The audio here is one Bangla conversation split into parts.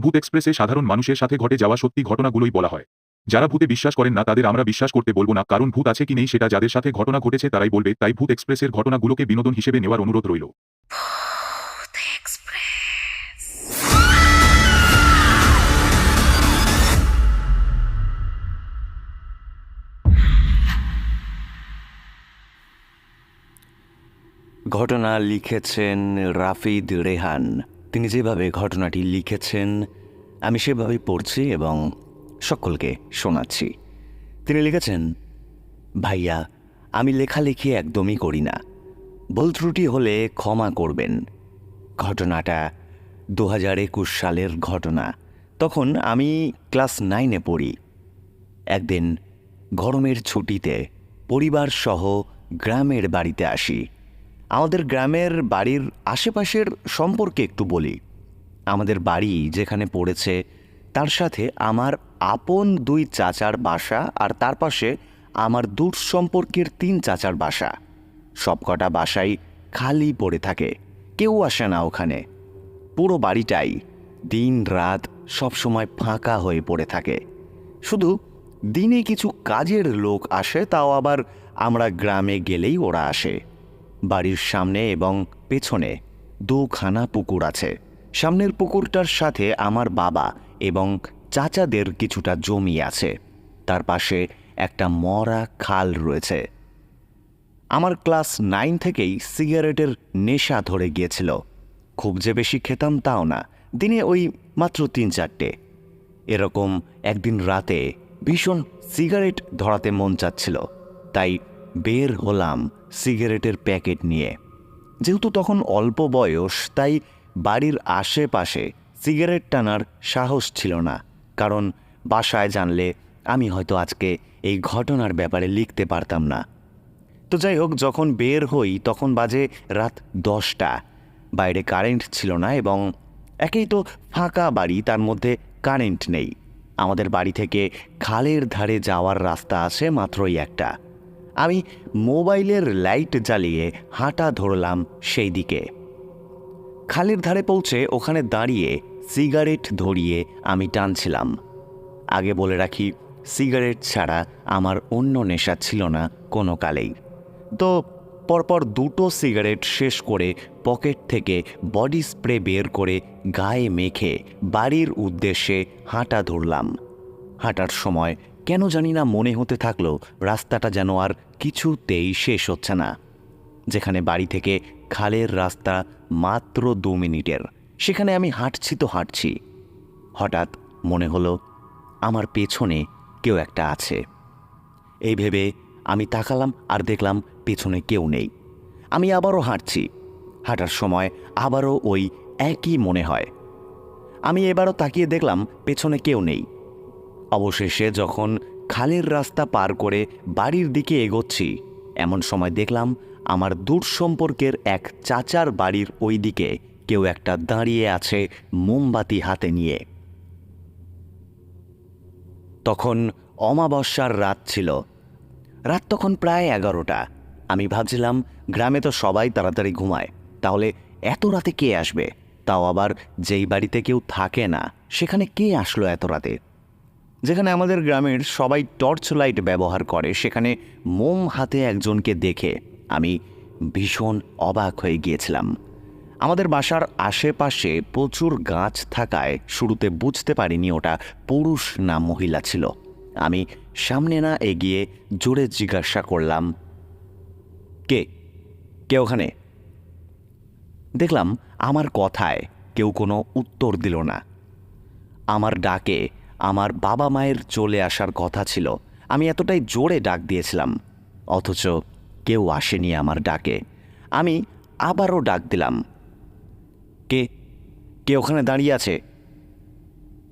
ভূত এক্সপ্রেসে সাধারণ মানুষের সাথে ঘটে যাওয়া সত্যি ঘটনাগুলোই বলা হয়। যারা ভূতে বিশ্বাস করেন না তাদের আমরা বিশ্বাস করতে বলব না কারণ ভূত আছে কি নেই সেটা যাদের সাথে ঘটনা ঘটেছে তারাই বলবে তাই ভূত এক্সপ্রেসের ঘটনাগুলোকে বিনোদন হিসেবে নেওয়ার অনুরোধ রইল। ঘটনা লিখেছেন রাফিদ রেহান। তিনি যেভাবে ঘটনাটি লিখেছেন, আমি সেভাবেই পড়ছি এবং সকলকে শোনাচ্ছি। তিনি লিখেছেন, ভাইয়া, আমি লেখালেখি একদমই করি না। ভুল ত্রুটি হলে ক্ষমা করবেন। ঘটনাটা দু হাজার একুশ সালের ঘটনা। তখন আমি ক্লাস নাইনে পড়ি। একদিন গরমের ছুটিতে পরিবার সহ গ্রামের বাড়িতে আসি। আমাদের গ্রামের বাড়ির আশেপাশের সম্পর্কে একটু বলি। আমাদের বাড়ি যেখানে পড়েছে, তার সাথে আমার আপন দুই চাচার বাসা আর তার পাশে আমার দূর সম্পর্কের তিন চাচার বাসা। সবকটা বাসাই খালি পড়ে থাকে, কেউ আসে না ওখানে। পুরো বাড়িটাই দিন রাত সবসময় ফাঁকা হয়ে পড়ে থাকে। শুধু দিনে কিছু কাজের লোক আসে, তাও আবার আমরা গ্রামে গেলেই ওরা আসে। বাড়ির সামনে এবং পেছনে দুখানা পুকুর আছে। সামনের পুকুরটার সাথে আমার বাবা এবং চাচাদের কিছুটা জমি আছে। তার পাশে একটা মরা খাল রয়েছে। আমার ক্লাস নাইন থেকেই সিগারেটের নেশা ধরে গিয়েছিল। খুব যে বেশি খেতাম তাও না। দিনে ওই মাত্র তিন চারটে। এরকম একদিন রাতে ভীষণ সিগারেট ধরাতে মন চাচ্ছিল। তাই বের হলাম সিগারেটের প্যাকেট নিয়ে। যেহেতু তখন অল্প বয়স, তাই বাড়ির আশেপাশে সিগারেট টানার সাহস ছিল না। কারণ বাসায় জানলে আমি হয়তো আজকে এই ঘটনার ব্যাপারে লিখতে পারতাম না। তো যাই হোক, যখন বের হই, তখন বাজে রাত দশটা। বাইরে কারেন্ট ছিল না এবং একেই তো ফাঁকা বাড়ি, তার মধ্যে কারেন্ট নেই। আমাদের বাড়ি থেকে খালের ধারে যাওয়ার রাস্তা আছে মাত্রই একটা। আমি মোবাইলের লাইট জ্বালিয়ে হাঁটা ধরলাম সেই দিকে। খালের ধারে পৌঁছে ওখানে দাঁড়িয়ে সিগারেট ধরিয়ে আমি টানছিলাম। আগে বলে রাখি, সিগারেট ছাড়া আমার অন্য নেশা ছিল না কোনো কালেই। তো পরপর দুটো সিগারেট শেষ করে পকেট থেকে বডি স্প্রে বের করে গায়ে মেখে বাড়ির উদ্দেশ্যে হাঁটা ধরলাম। হাঁটার সময় কেন জানি না মনে হতে থাকল রাস্তাটা যেন আর কিছুতেই শেষ হচ্ছে না, যেখানে বাড়ি থেকে খালের রাস্তা মাত্র দু মিনিটের। সেখানে আমি হাঁটছি তো হাঁটছি। হঠাৎ মনে হলো আমার পেছনে কেউ একটা আছে। এই ভেবে আমি তাকালাম আর দেখলাম পেছনে কেউ নেই। আমি আবারও হাঁটছি। হাঁটার সময় আবারও ওই একই মনে হয়। আমি এবারও তাকিয়ে দেখলাম পেছনে কেউ নেই। অবশেষে যখন খালের রাস্তা পার করে বাড়ির দিকে এগোচ্ছি, এমন সময় দেখলাম আমার দূর সম্পর্কের এক চাচার বাড়ির ওই দিকে কেউ একটা দাঁড়িয়ে আছে মোমবাতি হাতে নিয়ে। তখন অমাবস্যার রাত ছিল। রাত তখন প্রায় এগারোটা। আমি ভাবছিলাম, গ্রামে তো সবাই তাড়াতাড়ি ঘুমায়, তাহলে এত রাতে কে আসবে? তাও আবার যেই বাড়িতে কেউ থাকে না, সেখানে কে আসলো এত রাতে? যেখানে আমাদের গ্রামের সবাই টর্চ লাইট ব্যবহার করে, সেখানে মোম হাতে একজনকে দেখে আমি ভীষণ অবাক হয়ে গিয়েছিলাম। আমাদের বাসার আশেপাশে প্রচুর গাছ থাকায় শুরুতে বুঝতে পারিনি ওটা পুরুষ না মহিলা ছিল। আমি সামনে না এগিয়ে জোরে জিজ্ঞাসা করলাম, কে? কে ওখানে? দেখলাম আমার কথায় কেউ কোনো উত্তর দিল না। আমার ডাকে আমার বাবা মায়ের চলে আসার কথা ছিল। আমি এতটাই জোরে ডাক দিয়েছিলাম, অথচ কেউ আসেনি আমার ডাকে। আমি আবারও ডাক দিলাম, কে? কে ওখানে দাঁড়িয়ে আছে?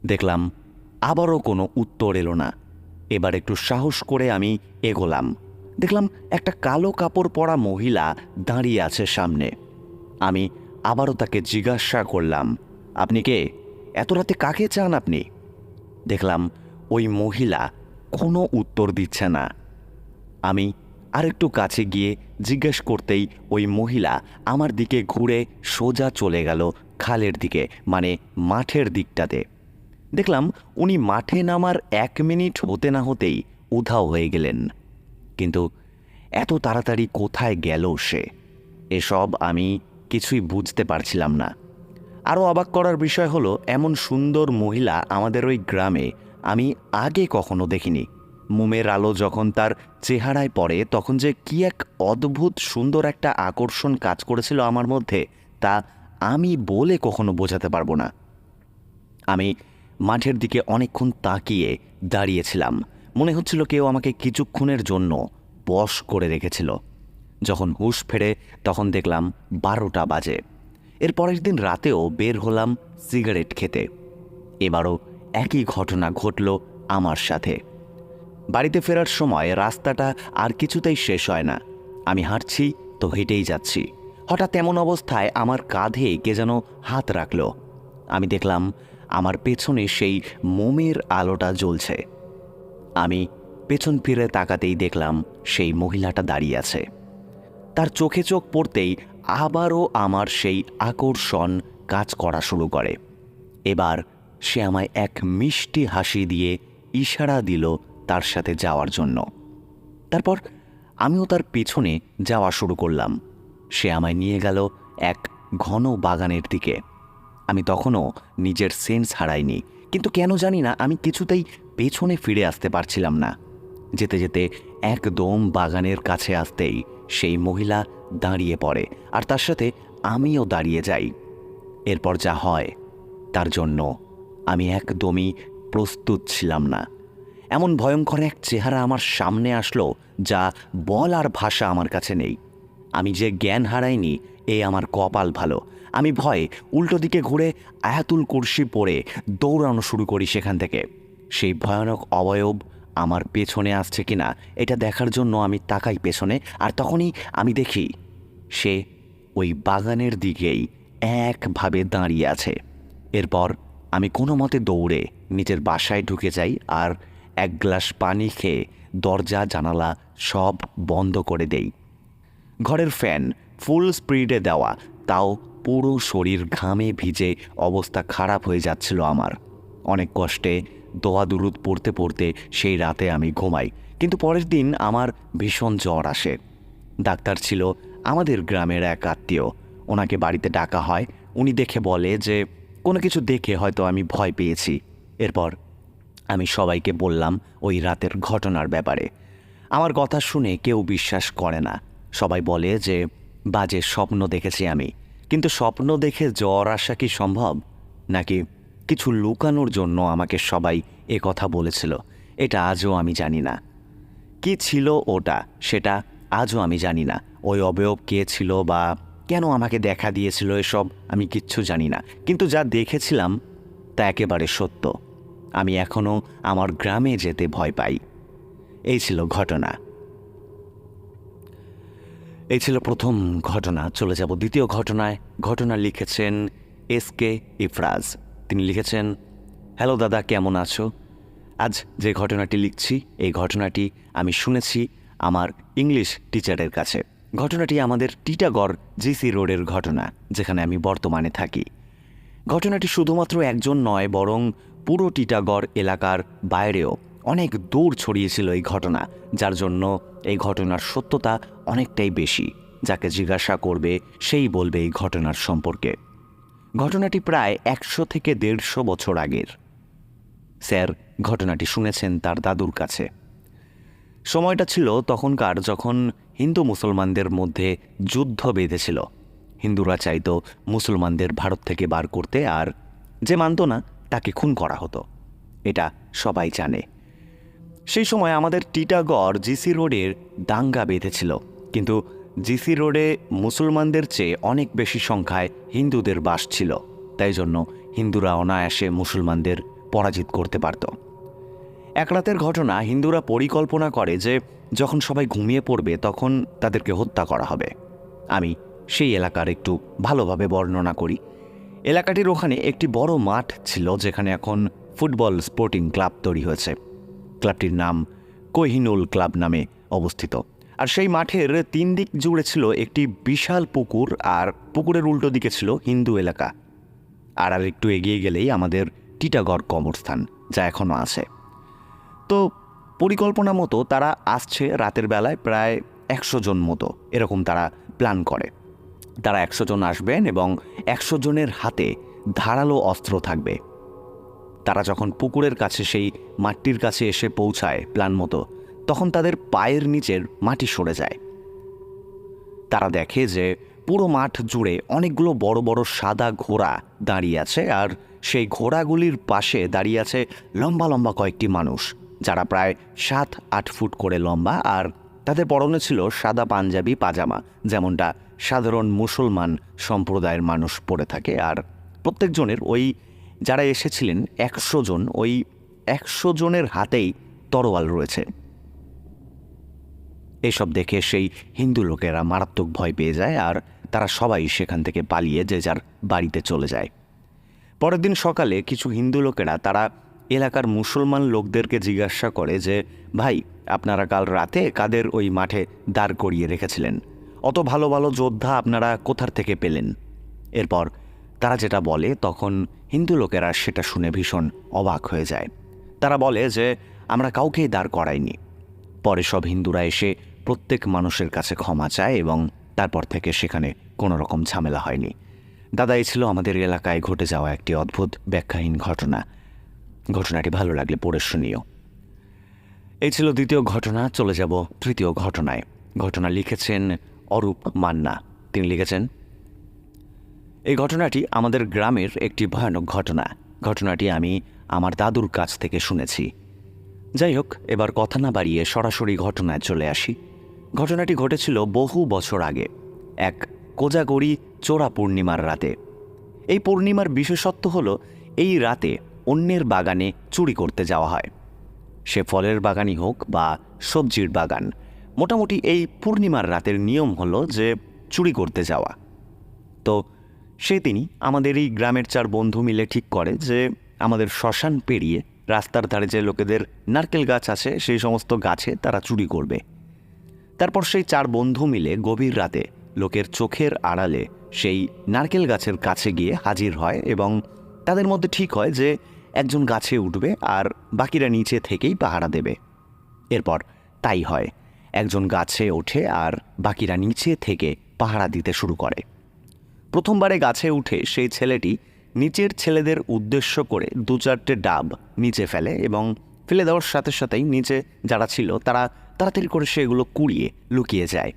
দেখলাম আবারও কোনো উত্তর এলো না। এবার একটু সাহস করে আমি এগোলাম। দেখলাম একটা কালো কাপড় পরা মহিলা দাঁড়িয়ে আছে সামনে। আমি আবারও তাকে জিজ্ঞাসা করলাম, আপনি কে? এত রাতে কাকে চান আপনি? দেখলাম ওই মহিলা কোনো উত্তর দিচ্ছে না। আমি আরেকটু কাছে গিয়ে জিজ্ঞেস করতেই ওই মহিলা আমার দিকে ঘুরে সোজা চলে গেল খালের দিকে মানে মাঠের দিকটাতে। দেখলাম উনি মাঠে নামার এক মিনিট হতে না হতেই উধাও হয়ে গেলেন। কিন্তু এত তাড়াতাড়ি কোথায় গেল সে? এসব আমি কিছুই বুঝতে পারছিলাম না। আরও অবাক করার বিষয় হলো, এমন সুন্দর মহিলা আমাদের ওই গ্রামে আমি আগে কখনো দেখিনি। মোমের আলো যখন তার চেহারায় পড়ে, তখন যে কি এক অদ্ভুত সুন্দর একটা আকর্ষণ কাজ করেছিল আমার মধ্যে, তা আমি বলে কখনো বোঝাতে পারব না। আমি মাঠের দিকে অনেকক্ষণ তাকিয়ে দাঁড়িয়েছিলাম। মনে হচ্ছিল কেউ আমাকে কিছুক্ষণের জন্য বশ করে রেখেছিল। যখন হুঁশ ফেরে, তখন দেখলাম বারোটা বাজে। এর পরের দিন রাতেও বের হলাম সিগারেট খেতে। এবারও একই ঘটনা ঘটল আমার সাথে। বাড়িতে ফেরার সময় রাস্তাটা আর কিছুতেই শেষ হয় না। আমি হাঁটছি, তো হেঁটেই যাচ্ছি। হঠাৎ এমন অবস্থায় আমার কাঁধে কে যেন হাত রাখল। আমি দেখলাম আমার পেছনে সেই মোমের আলোটা জ্বলছে। আমি পেছন ফিরে তাকাতেই দেখলাম সেই মহিলাটা দাঁড়িয়ে আছে। তার চোখে চোখ পড়তেই আবারও আমার সেই আকর্ষণ কাজ করা শুরু করে। এবার সে আমায় এক মিষ্টি হাসি দিয়ে ইশারা দিল তার সাথে যাওয়ার জন্য। তারপর আমিও তার পেছনে যাওয়া শুরু করলাম। সে আমায় নিয়ে গেল এক ঘন বাগানের দিকে। আমি তখনও নিজের সেন্স হারাইনি, কিন্তু কেন জানি না আমি কিছুতেই পেছনে ফিরে আসতে পারছিলাম না। যেতে যেতে একদম বাগানের কাছে আসতেই সেই মহিলা দাঁড়িয়ে পড়ে, আর তার সাথে আমিও দাঁড়িয়ে যাই। এরপর যা হয়, তার জন্য আমি একদমই প্রস্তুত ছিলাম না। এমন ভয়ঙ্কর এক চেহারা আমার সামনে আসলো, যা বলার ভাষা আমার কাছে নেই। আমি যে জ্ঞান হারাইনি, এ আমার কপাল ভালো। আমি ভয়ে উল্টো দিকে ঘুরে আয়াতুল কুর্সি পরে দৌড়ানো শুরু করি সেখান থেকে। সেই ভয়ানক অবয়ব আমার পেছনে আসছে কিনা, এটা দেখার জন্য আমি তাকাই পেছনে, আর তখনই আমি দেখি সে ওই বাগানের দিকেই একভাবে দাঁড়িয়ে আছে। এরপর আমি কোনো মতে দৌড়ে নিজের বাসায় ঢুকে যাই আর এক গ্লাস পানি খেয়ে দরজা, জানালা সব বন্ধ করে দেই। ঘরের ফ্যান ফুল স্পিডে দেওয়া, তাও পুরো শরীর ঘামে ভিজে অবস্থা খারাপ হয়ে যাচ্ছিল আমার। অনেক কষ্টে দোয়া দুরুদ পড়তে পড়তে সেই রাতে আমি ঘুমাই, কিন্তু পরের দিন আমার ভীষণ জ্বর আসে। ডাক্তার ছিল আমাদের গ্রামের এক আত্মীয়, ওনাকে বাড়িতে ডাকা হয়। উনি দেখে বলে যে, কোনো কিছু দেখে হয়তো আমি ভয় পেয়েছি। এরপর আমি সবাইকে বললাম ওই রাতের ঘটনার ব্যাপারে। আমার কথা শুনে কেউ বিশ্বাস করে না। সবাই বলে যে, বাজে স্বপ্ন দেখেছি আমি। কিন্তু স্বপ্ন দেখে জ্বর আসা কি সম্ভব? নাকি কিছু লুকানোর জন্য আমাকে সবাই এ কথা বলেছিল? এটা আজও আমি জানি না। কি ছিল ওটা? সেটা আজও আমি জানি না। ওই অবয়ব কে ছিল বা কেন আমাকে দেখা দিয়েছিল এসব আমি কিচ্ছু জানি না। কিন্তু যা দেখেছিলাম তা একেবারে সত্য। আমি এখনও আমার গ্রামে যেতে ভয় পাই। এই ছিল ঘটনা। এই ছিল প্রথম ঘটনা। চলে যাব দ্বিতীয় ঘটনায়। ঘটনা লিখেছেন এস কে ইফরাজ। তিনি লিখেছেন, হ্যালো দাদা, কেমন আছো? আজ যে ঘটনাটি লিখছি, এই ঘটনাটি আমি শুনেছি আমার ইংলিশ টিচারের কাছে। ঘটনাটি আমাদের টিটাগড় জিসি রোডের ঘটনা, যেখানে আমি বর্তমানে থাকি। ঘটনাটি শুধুমাত্র একজন নয়, বরং পুরো টিটাগড় এলাকার বাইরেও অনেক দূর ছড়িয়েছিল এই ঘটনা, যার জন্য এই ঘটনার সত্যতা অনেকটাই বেশি, যাকে জিজ্ঞাসা করবে, সেই বলবে এই ঘটনার সম্পর্কে। ঘটনাটি প্রায় একশো থেকে দেড়শো বছর আগের। স্যার, ঘটনাটি শুনেছেন তার দাদুর কাছে। সময়টা ছিল তখনকার যখন হিন্দু মুসলমানদের মধ্যে যুদ্ধ বেঁধেছিল। হিন্দুরা চাইতো মুসলমানদের ভারত থেকে বার করতে আর যে মানত না, তাকে খুন করা হতো। এটা সবাই জানে। সেই সময় আমাদের টিটাগড় জিসি রোডের দাঙ্গা বেঁধেছিল। কিন্তু জিসি রোডে মুসলমানদের চেয়ে অনেক বেশি সংখ্যায় হিন্দুদের বাস ছিল। তাই জন্য হিন্দুরা অনায়াসে মুসলমানদের পরাজিত করতে পারত। এক রাতের ঘটনা হিন্দুরা পরিকল্পনা করে যে যখন সবাই ঘুমিয়ে পড়বে তখন তাদেরকে হত্যা করা হবে। আমি সেই এলাকার একটু ভালোভাবে বর্ণনা করি। এলাকাটির ওখানে একটি বড় মাঠ ছিল যেখানে এখন ফুটবল স্পোর্টিং ক্লাব তৈরি হয়েছে। ক্লাবটির নাম কোহিনুল ক্লাব নামে অবস্থিত। আর সেই মাঠের তিন দিক জুড়ে ছিল একটি বিশাল পুকুর আর পুকুরের উল্টো দিকে ছিল হিন্দু এলাকা। আর আর একটু এগিয়ে গেলেই আমাদের টিটাগড় কবরস্থান, যা এখনও আছে। তো পরিকল্পনা মতো তারা আসছে রাতের বেলায় প্রায় একশো জন মতো, এরকম তারা প্ল্যান করে। তারা একশো জন আসবেন এবং একশো জনের হাতে ধারালো অস্ত্র থাকবে। তারা যখন পুকুরের কাছে, সেই মাটির কাছে এসে পৌঁছায় প্ল্যান মতো, তখন তাদের পায়ের নিচের মাটি সরে যায়। তারা দেখে যে পুরো মাঠ জুড়ে অনেকগুলো বড় বড় সাদা ঘোড়া দাঁড়িয়ে আছে, আর সেই ঘোড়াগুলির পাশে দাঁড়িয়ে আছে লম্বা লম্বা কয়েকটি মানুষ। যারা প্রায় সাত, আট ফুট করে লম্বা আর তাদের পরনে ছিল সাদা পাঞ্জাবি, পাজামা, যেমনটা সাধারণ মুসলমান সম্প্রদায়ের মানুষ পরে থাকে। আর প্রত্যেকজনের ওই যারা এসেছিলেন, একশো জন, ওই একশো জনের হাতেই তরোয়াল রয়েছে। এসব দেখে সেই হিন্দু লোকেরা মারাত্মক ভয় পেয়ে যায় আর তারা সবাই সেখান থেকে পালিয়ে যে যার বাড়িতে চলে যায়। পরের দিন সকালে কিছু হিন্দু লোকেরা তারা এলাকার মুসলমান লোকদেরকে জিজ্ঞাসা করে যে, ভাই, আপনারা কাল রাতে কাদের ওই মাঠে দাঁড় করিয়ে রেখেছিলেন? অত ভালো ভালো যোদ্ধা আপনারা কোথার থেকে পেলেন? এরপর তারা যেটা বলে, তখন হিন্দু লোকেরা সেটা শুনে ভীষণ অবাক হয়ে যায়। তারা বলে যে, আমরা কাউকেই দাঁড় করাইনি। পরে সব হিন্দুরা এসে প্রত্যেক মানুষের কাছে ক্ষমা চায় এবং তারপর থেকে সেখানে কোনো রকম ঝামেলা হয়নি। দাদা এই ছিল আমাদের এলাকায় ঘটে যাওয়া একটি অদ্ভুত ব্যাখ্যাহীন ঘটনা। ঘটনাটি ভালো লাগলে পড়ে শুনিও। এই ছিল দ্বিতীয় ঘটনা, চলে যাব তৃতীয় ঘটনায়। ঘটনা লিখেছেন অরূপ মান্না। তিনি লিখেছেন, এই ঘটনাটি আমাদের গ্রামের একটি ভয়ানক ঘটনা। ঘটনাটি আমি আমার দাদুর কাছ থেকে শুনেছি। যাই হোক, এবার কথা না বাড়িয়ে সরাসরি ঘটনায় চলে আসি। ঘটনাটি ঘটেছিল বহু বছর আগে, এক কোজাগরি চোরা পূর্ণিমার রাতে। এই পূর্ণিমার বিশেষত্ব হলো, এই রাতে অন্যের বাগানে চুরি করতে যাওয়া হয়। সে ফলের বাগানই হোক বা সবজির বাগান, মোটামুটি এই পূর্ণিমার রাতের নিয়ম হলো যে চুরি করতে যাওয়া। তো সে তিনি আমাদের এই গ্রামের চার বন্ধু মিলে ঠিক করে যে আমাদের শ্মশান পেরিয়ে রাস্তার ধারে যে লোকেদের নারকেল গাছ আছে, সেই সমস্ত গাছে তারা চুরি করবে। তারপর সেই চার বন্ধু মিলে গভীর রাতে লোকের চোখের আড়ালে সেই নারকেল গাছের কাছে গিয়ে হাজির হয় এবং তাদের মধ্যে ঠিক হয় যে একজন গাছে উঠবে আর বাকিরা নিচে থেকেই পাহারা দেবে। এরপর তাই হয়, একজন গাছে ওঠে আর বাকিরা নিচে থেকে পাহারা দিতে শুরু করে। প্রথমবারে গাছে উঠে সেই ছেলেটি নিচের ছেলেদের উদ্দেশ্য করে দু চারটে ডাব নিচে ফেলে এবং ফেলে দেওয়ার সাথে সাথেই নিচে যারা ছিল তারা তাড়াতাড়ি করে সেগুলো কুড়িয়ে লুকিয়ে যায়।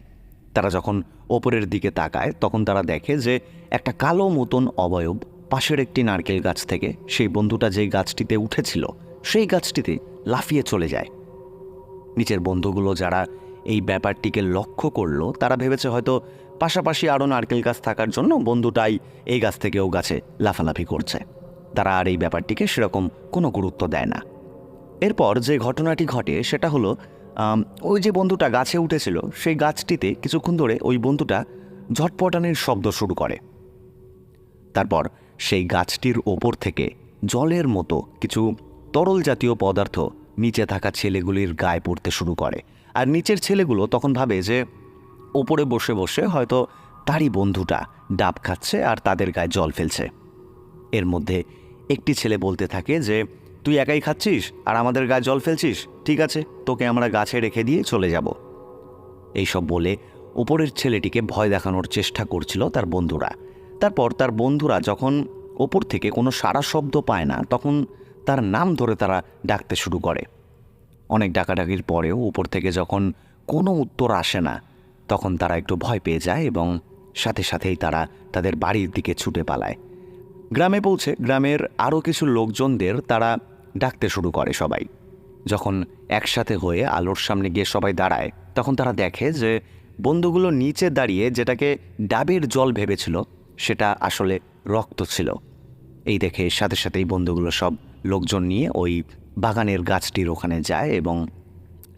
তারা যখন ওপরের দিকে তাকায় তখন তারা দেখে যে একটা কালো মতন অবয়ব পাশের একটি নারকেল গাছ থেকে সেই বন্ধুটা যেই গাছটিতে উঠেছিল, সেই গাছটিতে লাফিয়ে চলে যায়। নিচের বন্ধুগুলো যারা এই ব্যাপারটিকে লক্ষ্য করল, তারা ভেবেছে হয়তো পাশাপাশি আরও নারকেল গাছ থাকার জন্য বন্ধুটাই এই গাছ থেকে ও গাছে লাফালাফি করছে। তারা আর এই ব্যাপারটিকে সেরকম কোনো গুরুত্ব দেয় না। এরপর যে ঘটনাটি ঘটে, সেটা হলো ওই যে বন্ধুটা গাছে উঠেছিল, সেই গাছটিতে কিছুক্ষণ ধরে ওই বন্ধুটা ঝটপটানির শব্দ শুরু করে। তারপর সেই গাছটির ওপর থেকে জলের মতো কিছু তরল জাতীয় পদার্থ নিচে থাকা ছেলেগুলির গায়ে পড়তে শুরু করে। আর নিচের ছেলেগুলো তখন ভাবে যে, ওপরে বসে বসে হয়তো তারই বন্ধুটা ডাব খাচ্ছে আর তাদের গায়ে জল ফেলছে। এর মধ্যে একটি ছেলে বলতে থাকে যে, তুই একাই খাচ্ছিস আর আমাদের গায়ে জল ফেলছিস? ঠিক আছে, তোকে আমরা গাছে রেখে দিয়ে চলে যাব। এইসব বলে ওপরের ছেলেটিকে ভয় দেখানোর চেষ্টা করছিল তার বন্ধুরা। তারপর তার বন্ধুরা যখন ওপর থেকে কোনো সারা শব্দ পায় না, তখন তার নাম ধরে তারা ডাকতে শুরু করে। অনেক ডাকাডাকির পরেও উপর থেকে যখন কোনো উত্তর আসে না, তখন তারা একটু ভয় পেয়ে যায় এবং সাথে সাথেই তারা তাদের বাড়ির দিকে ছুটে পালায়। গ্রামে পৌঁছে গ্রামের আরও কিছু লোকজনদের তারা ডাকতে শুরু করে সবাই। যখন একসাথে হয়ে আলোর সামনে গিয়ে সবাই দাঁড়ায়, তখন তারা দেখে যে বন্ধুগুলো নিচে দাঁড়িয়ে যেটাকে ডাবের জল ভেবেছিল সেটা আসলে রক্ত ছিল। এই দেখে সাথে সাথেই বন্ধুগুলো সব লোকজন নিয়ে ওই বাগানের গাছটির ওখানে যায় এবং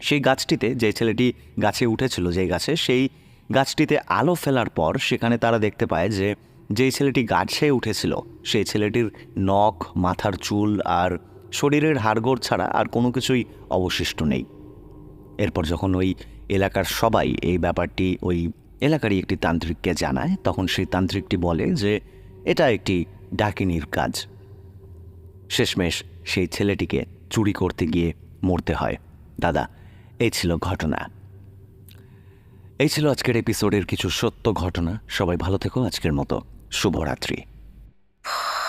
সেই গাছটিতে যে ছেলেটি গাছে উঠেছিল যে গাছে, সেই গাছটিতে আলো ফেলার পর সেখানে তারা দেখতে পায় যে যেই ছেলেটি গাছে উঠেছিল, সেই ছেলেটির নখ, মাথার চুল আর শরীরের হাড়গোড় ছাড়া আর কোনো কিছুই অবশিষ্ট নেই। এরপর যখন ওই এলাকার সবাই এই ব্যাপারটি, ওই এলাকারই একটি তান্ত্রিককে জানায়, তখন সেই তান্ত্রিকটি বলে যে, এটা একটি ডাকিনীর কাজ। শেষমেশ সেই ছেলেটিকে চুরি করতে গিয়ে মরতে হয়। দাদা এই ছিল ঘটনা। এই ছিল আজকের এপিসোডের কিছু সত্য ঘটনা। সবাই ভালো থেকো, আজকের মতো শুভরাত্রি।